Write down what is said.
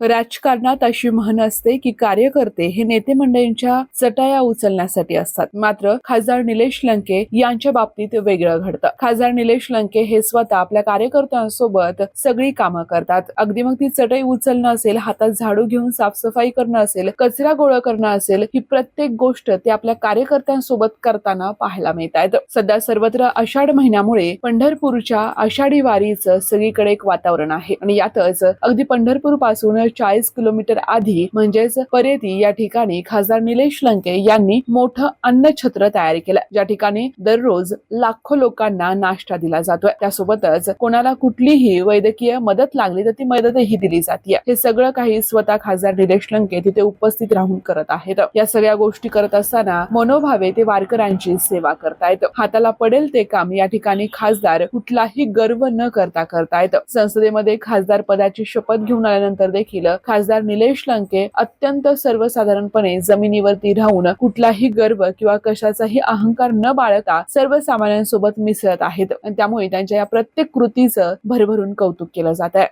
राजकारणात अशी म्हण असते की कार्यकर्ते हे नेते मंडळींच्या चटाया उचलण्यासाठी असतात. मात्र खासदार निलेश लंके यांच्या बाबतीत वेगळं घडतं. खासदार निलेश लंके हे स्वतः आपल्या कार्यकर्त्यांसोबत सगळी कामं करतात. अगदी मग ती चटई उचलणं असेल हातात झाडू घेऊन साफसफाई करणं असेल कचरा गोळा करणं असेल ही प्रत्येक गोष्ट ते आपल्या कार्यकर्त्यांसोबत करताना पाहायला मिळत आहेत सध्या सर्वत्र आषाढ महिन्यामुळे पंढरपूरच्या आषाढी वारीचं सगळीकडे एक वातावरण आहे. आणि यातच अगदी पंढरपूरपासून चाळीस किलोमीटर आधी म्हणजेच परेती या ठिकाणी खासदार निलेश लंके यांनी मोठं अन्नछत्र तयार केलं. ज्या ठिकाणी दररोज लाखो लोकांना नाश्ता दिला जातोय. त्यासोबतच कोणाला कुठलीही वैद्यकीय मदत लागली तर ती मदतही दिली जाते हे सगळं काही स्वतः खासदार निलेश लंके तिथे उपस्थित राहून करत आहेत. या सगळ्या गोष्टी करत असताना मनोभावे ते वारकऱ्यांची सेवा करतायत. हाताला पडेल ते काम या ठिकाणी खासदार कुठलाही गर्व न करता करतायत. संसदेमध्ये खासदार पदाची शपथ घेऊन आल्यानंतर देखील खासदार निलेश लंके अत्यंत सर्वसाधारणपणे जमिनीवरती राहून कुठलाही गर्व किंवा कशाचाही अहंकार न बाळगता सर्वसामान्यांसोबत मिसळत आहेत. त्यामुळे त्यांच्या या प्रत्येक कृतीचं भरभरून कौतुक केलं जात आहे